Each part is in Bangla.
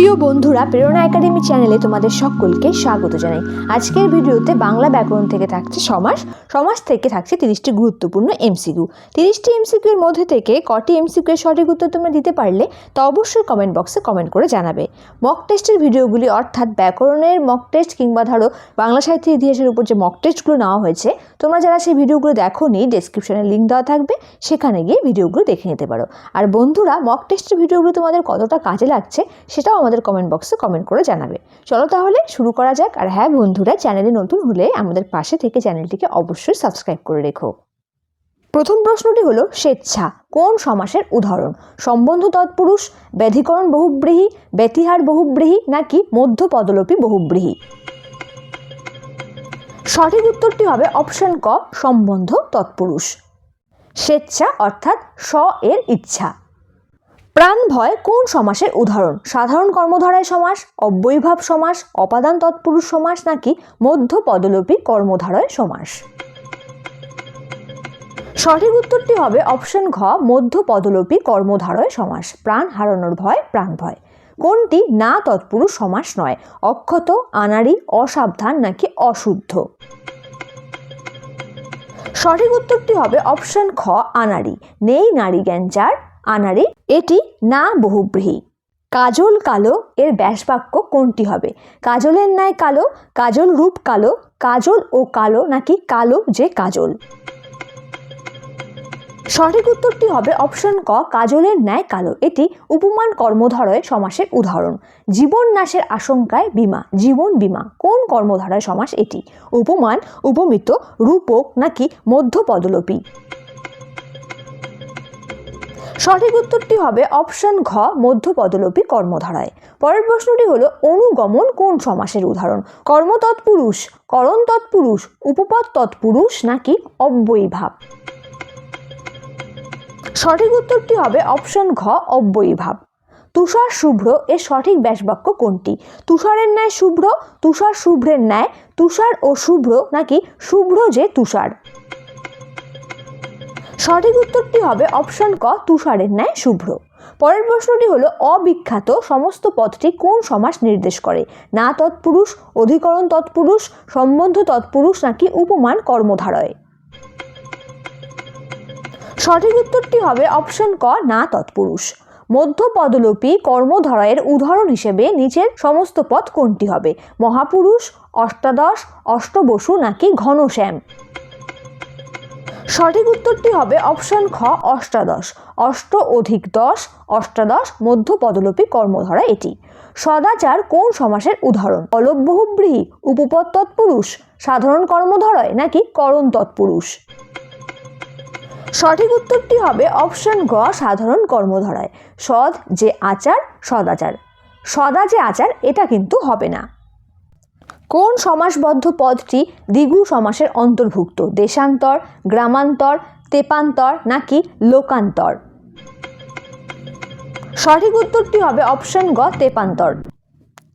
প্রিয় বন্ধুরা, প্রেরণা একাডেমি চ্যানেলে তোমাদের সকলকে স্বাগত জানাই। আজকের ভিডিওতে বাংলা ব্যাকরণ থেকে থাকছে সমাস। সমাস থেকে থাকছে তিরিশটি গুরুত্বপূর্ণ এমসিকিউ। তিরিশটি এমসিকিউ এর মধ্যে থেকে কটি এমসিকিউ এর সঠিক উত্তর তোমরা দিতে পারলে তা অবশ্যই কমেন্ট বক্সে কমেন্ট করে জানাবে। মক টেস্টের ভিডিওগুলি, অর্থাৎ ব্যাকরণের মক টেস্ট কিংবা ধরো বাংলা সাহিত্যের ইতিহাসের উপর যে মক টেস্টগুলো নেওয়া হয়েছে, তোমরা যারা সেই ভিডিওগুলো দেখো নি ডেসক্রিপশনে লিঙ্ক দেওয়া থাকবে, সেখানে গিয়ে ভিডিওগুলো দেখে নিতে পারো। আর বন্ধুরা মক টেস্টের ভিডিওগুলো তোমাদের কতটা কাজে লাগছে, সেটাও আমাদের কমেন্ট বক্সে কমেন্ট করে জানাবে। চলো তাহলে শুরু করা যাক। আর হ্যাঁ বন্ধুরা চ্যানেলে নতুন হলে আমাদের পাশে থেকে চ্যানেলটিকে অবশ্যই সাবস্ক্রাইব করে রেখো। প্রথম প্রশ্নটি হলো, স্বেচ্ছা কোন সমাসের উদাহরণ? সম্বন্ধ তৎপুরুষ, ব্যাধিকরণ বহুব্রীহি, ব্যতিহার বহুব্রীহি, নাকি মধ্য পদলোপী বহুব্রীহি? সঠিক উত্তরটি হবে অপশন ক, সম্বন্ধ তৎপুরুষ। স্বেচ্ছা অর্থাৎ স এর ইচ্ছা। প্রাণ ভয় কোন সমাসের উদাহরণ? সাধারণ কর্মধারায় সমাস, অব্যয়ীভাব সমাস, অপাদান তৎপুরুষ সমাস নাকি মধ্য পদলোপী কর্মধারয় সমাস? সঠিক উত্তরটি হবে অপশন ঘ মধ্য পদলোপী কর্মধারয় সমাস। প্রাণ হারানোর ভয় প্রাণ ভয় কোনটি না তৎপুরুষ সমাস নয়? অক্ষত, আনাড়ি, অসাবধান নাকি অশুদ্ধ? সঠিক উত্তরটি হবে অপশন খ, আনাড়ি। নেই নারী জ্ঞান যার আনাড়ি এটি না বহুব্রীহি। কাজল কালো এর ব্যাসবাক্য কোনটি হবে? কাজলের ন্যায় কালো, কাজল রূপ কালো, কাজল ও কালো নাকি কালো যে কাজল? সঠিক উত্তরটি হবে অপশন ক, কাজলের ন্যায় কালো। এটি উপমান কর্মধারয় সমাসের উদাহরণ। জীবন নাশের আশঙ্কায় বিমা, জীবন বিমা, কোন কর্মধারয় সমাস এটি? উপমান, উপমিত, রূপক নাকি মধ্য পদলোপী সঠিক উত্তরটি হবে অপশন ঘ মধ্য পদলোপী কর্মধারায়। পরের প্রশ্নটি হলো, অনুগমন কোন সমাসের উদাহরণ? কর্ম তৎপুরুষ করণ তৎপুরুষ উপপদ তৎপুরুষ নাকি অব্যয়ীভাব? সঠিক উত্তরটি হবে অপশন ঘ, অব্যয়ীভাব। তুষার শুভ্র, এর সঠিক ব্যাসবাক্য কোনটি? তুষারের ন্যায় শুভ্র, তুষার শুভ্রের ন্যায়, তুষার ও শুভ্র নাকি শুভ্র যে তুষার? সঠিক উত্তরটি হবে অপশন ক, তুষারের ন্যায় শুভ্র। পরের প্রশ্নটি হলো, অবিখ্যাত সমস্ত পদটি কোন সমাস নির্দেশ করে? না তৎপুরুষ, অধিকরণ তৎপুরুষ, সম্বন্ধ তৎপুরুষ নাকি উপমান কর্মধারয়? সঠিক উত্তরটি হবে অপশন ক, না তৎপুরুষ। মধ্য পদলোপী কর্মধারয়ের উদাহরণ হিসেবে নিচের সমস্ত পদ কোনটি হবে? মহাপুরুষ, অষ্টাদশ, অষ্টবসু নাকি ঘনশ্যাম? সঠিক উত্তরটি হবে অপশন খ, অষ্টাদশ। অষ্ট অধিক দশ, অষ্টাদশ মধ্য পদলোপী কর্মধারা এটি। সদাচার কোন সমাসের উদাহরণ? অলভ বহুব্রীহি উপপদ তৎপুরুষ সাধারণ কর্মধারয় নাকি করণ তৎপুরুষ সঠিক উত্তরটি হবে অপশন গ, সাধারণ কর্মধারায়। সদ যে আচার, সদাচার। সদা যে আচার, এটা কিন্তু হবে না। কোন সমাসবদ্ধ পদটি দ্বিগু সমাসের অন্তর্ভুক্ত? দেশান্তর, গ্রামান্তর, তেপান্তর নাকি লোকান্তর? সঠিক উত্তরটি হবে অপশন গ, তেপান্তর।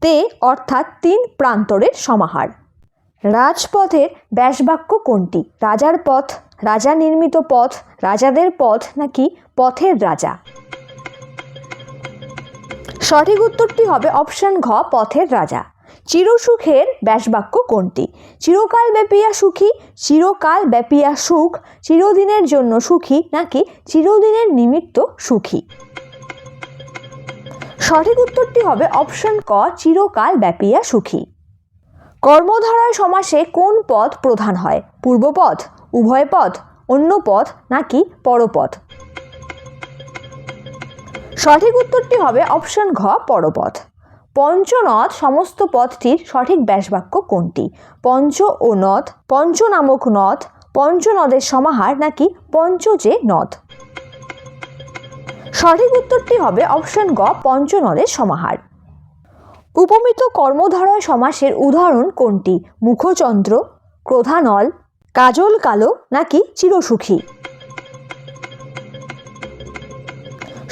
তে অর্থাৎ তিন প্রান্তরের সমাহার। রাজপথের ব্যাসবাক্য কোনটি? রাজার পথ, রাজা নির্মিত পথ, রাজাদের পথ নাকি পথের রাজা? সঠিক উত্তরটি হবে অপশন ঘ, পথের রাজা। চিরসুখের ব্যাসবাক্য কোনটি? চিরকাল ব্যাপিয়া সুখী, চিরকাল ব্যাপিয়া সুখ, চিরদিনের জন্য সুখী নাকি চিরদিনের নিমিত্ত সুখী? সঠিক উত্তরটি হবে অপশন ক, চিরকাল ব্যাপিয়া সুখী। কর্মধারায় সমাসে কোন পদ প্রধান হয়? পূর্বপদ উভয় পদ, অন্য পথ নাকি পরপথ সঠিক উত্তরটি হবে অপশন ঘ, পরপদ। পঞ্চনদ সমস্ত পদটির সঠিক ব্যাসবাক্য কোনটি? পঞ্চ ও নদ পঞ্চ নামক নদ পঞ্চনদের সমাহার নাকি পঞ্চ যে নদ? সঠিক উত্তরটি হবে অপশন গ, পঞ্চনদের সমাহার। উপমিত কর্মধারয় সমাসের উদাহরণ কোনটি? মুখচন্দ্র, ক্রোধানল, কাজল কালো নাকি চিরসুখী?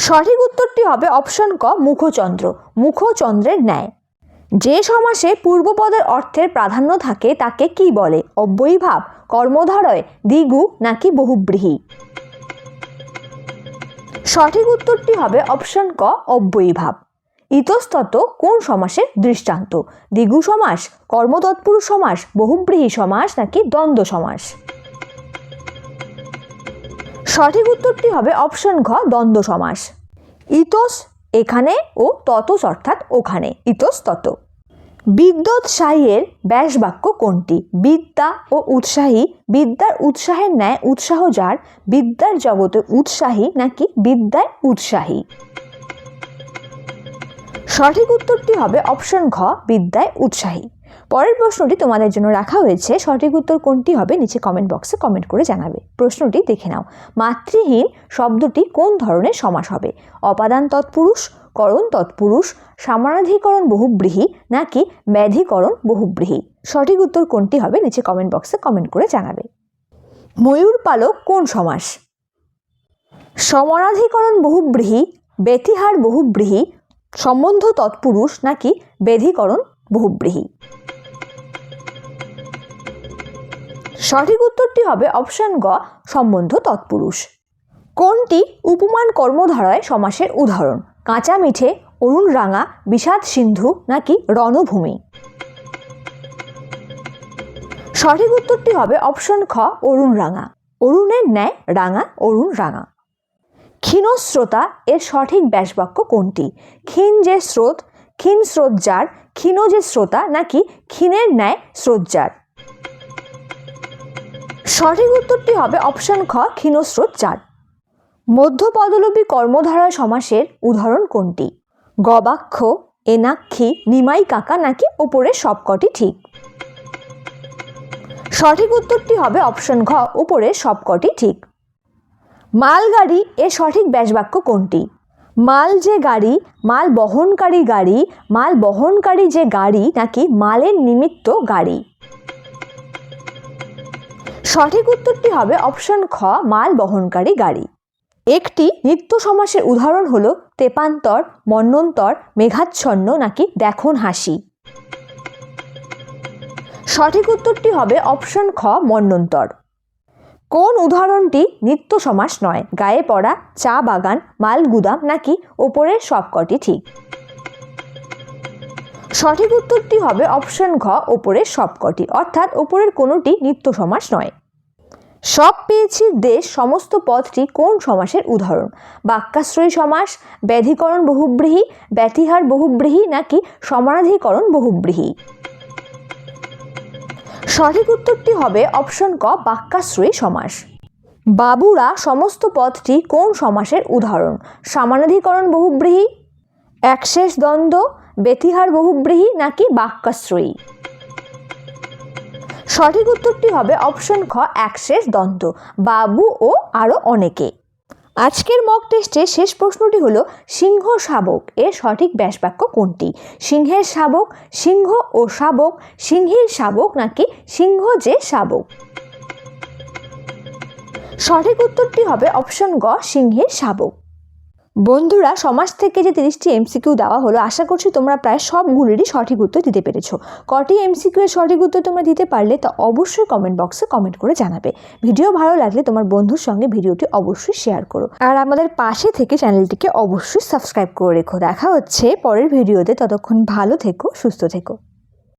সঠিক উত্তরটি হবে অপশন ক, মুখচন্দ্র। মুখচন্দ্রের ন্যায়। যে সমাসে পূর্বপদের অর্থের প্রাধান্য থাকে, তাকে কি বলে? অব্যয়ীভাব, কর্মধারয় দ্বিগু নাকি বহুব্রীহি? সঠিক উত্তরটি হবে অপশন ক, অব্যয়ীভাব। ইতস্তত কোন সমাসের দৃষ্টান্ত? দ্বিগু সমাস কর্মতৎপুরুষ সমাস, বহুব্রীহি সমাস নাকি দ্বন্দ্ব সমাস? সঠিক উত্তরটি হবে অপশন ঘ, দ্বন্দ্ব সমাস। ইতস এখানে ও ততস অর্থাৎ ওখানে। ইতস তত। বিদ্যোৎসাহীর ব্যাস বাক্য কোনটি? বিদ্যা ও উৎসাহী। বিদ্যার উৎসাহের ন্যায় উৎসাহ যার, বিদ্যার জগতে উৎসাহী নাকি বিদ্যায় উৎসাহী? সঠিক উত্তরটি হবে অপশন ঘ, বিদ্যায় উৎসাহী। পরের প্রশ্নটি তোমাদের জন্য রাখা হয়েছে। সঠিক উত্তর কোনটি হবে নিচে কমেন্ট বক্সে কমেন্ট করে জানাবে। প্রশ্নটি দেখে নাও। মাতৃহীন শব্দটি কোন ধরনের সমাস হবে? অপাদান তৎপুরুষ, করণ তৎপুরুষ, সমানাধিকরণ বহুব্রীহি নাকি ব্যাধিকরণ বহুব্রীহি? সঠিক উত্তর কোনটি হবে নিচে কমেন্ট বক্সে কমেন্ট করে জানাবে। ময়ূর পালক কোন সমাস? সমানাধিকরণ বহুব্রীহি, ব্যতিহার বহুব্রীহি, সম্বন্ধ তৎপুরুষ নাকি বেধিকরণ বহুব্রীহি? সঠিক উত্তরটি হবে অপশন গ, সম্বন্ধ তৎপুরুষ। কোনটি উপমান কর্মধারায় সমাসের উদাহরণ? কাঁচা মিঠে, অরুণ রাঙা, বিষাদ সিন্ধু নাকি রণভূমি? সঠিক উত্তরটি হবে অপশন খ, অরুণ রাঙা। অরুণের ন্যায় রাঙা, অরুণ রাঙা। ক্ষীণস্রোতা এর সঠিক ব্যাসবাক্য কোনটি? ক্ষীণ যে স্রোত, ক্ষীণ স্রোত যার, ক্ষীণ যে শ্রোতা নাকি ক্ষীণের ন্যায় স্রোত যার। সঠিক উত্তরটি হবে অপশন খ ক্ষীণস্রোত যার মধ্যপদলোপী কর্মধারা সমাসের উদাহরণ কোনটি? গবাক্ষ, এনাক্ষী, নিমাই কাকা নাকি ওপরের সবকটি ঠিক? সঠিক উত্তরটি হবে অপশন ঘ, উপরের সবকটি ঠিক। মালগাড়ি এর সঠিক ব্যাসবাক্য কোনটি? মাল যে গাড়ি, মাল বহনকারী গাড়ি, মাল বহনকারী যে গাড়ি নাকি মালের নিমিত্ত গাড়ি? সঠিক উত্তরটি হবে অপশন খ, মাল বহনকারী গাড়ি। একটি নিত্য সমাসের উদাহরণ হল তেপান্তর মন্বন্তর মেঘাচ্ছন্ন নাকি দেখুন হাসি। সঠিক উত্তরটি হবে অপশন খ মন্বন্তর কোন উদাহরণটি নিত্য সমাস নয়? গায়ে পড়া, চা বাগান মাল গুদাম নাকি ওপরের সবকটি ঠিক? সঠিক উত্তরটি হবে অপশন ঘ, ওপরের সবকটি। অর্থাৎ ওপরের কোনোটি নিত্য সমাস নয়। সব পেয়েছি দেশ সমস্ত পদটি কোন সমাসের উদাহরণ? বাক্যাশ্রয়ী সমাস, ব্যাধিকরণ বহুব্রীহি, ব্যতিহার বহুব্রীহি নাকি সমানাধিকরণ বহুব্রীহি? সঠিক উত্তরটি হবে অপশন ক, বাক্যাশ্রয়ী সমাস। বাবুরা সমস্ত পদটি কোন সমাসের উদাহরণ? সমানাধিকরণ বহুব্রীহি, একশেষ দ্বন্দ্ব ব্যতিহার বহুব্রীহি নাকি বাক্যাশ্রয়ী? সঠিক উত্তরটি হবে অপশন খ একশেষ দ্বন্দ্ব। বাবু ও আরও অনেকে। আজকের মক টেস্টে শেষ প্রশ্নটি হলো, সিংহ শাবক। এর সঠিক ব্যাসবাক্য কোনটি? সিংহের শাবক, সিংহ ও শাবক, সিংহের শাবক নাকি সিংহ যে শাবক? সঠিক উত্তরটি হবে অপশন গ সিংহের শাবক। বন্ধুরা, সমাজ থেকে যে তিরিশটি এমসিকিউ দেওয়া হলো, আশা করছি তোমরা প্রায় সবগুলিরই সঠিক উত্তর দিতে পেরেছ। কটি এমসিকিউ এর সঠিক উত্তর তোমরা দিতে পারলে তা অবশ্যই কমেন্ট বক্সে কমেন্ট করে জানাবে। ভিডিও ভালো লাগলে তোমার বন্ধুর সঙ্গে ভিডিওটি অবশ্যই শেয়ার করো। আর আমাদের পাশে থেকে চ্যানেলটিকে অবশ্যই সাবস্ক্রাইব করে রেখো। দেখা হচ্ছে পরের ভিডিওতে। ততক্ষণ ভালো থেকো, সুস্থ থেকো।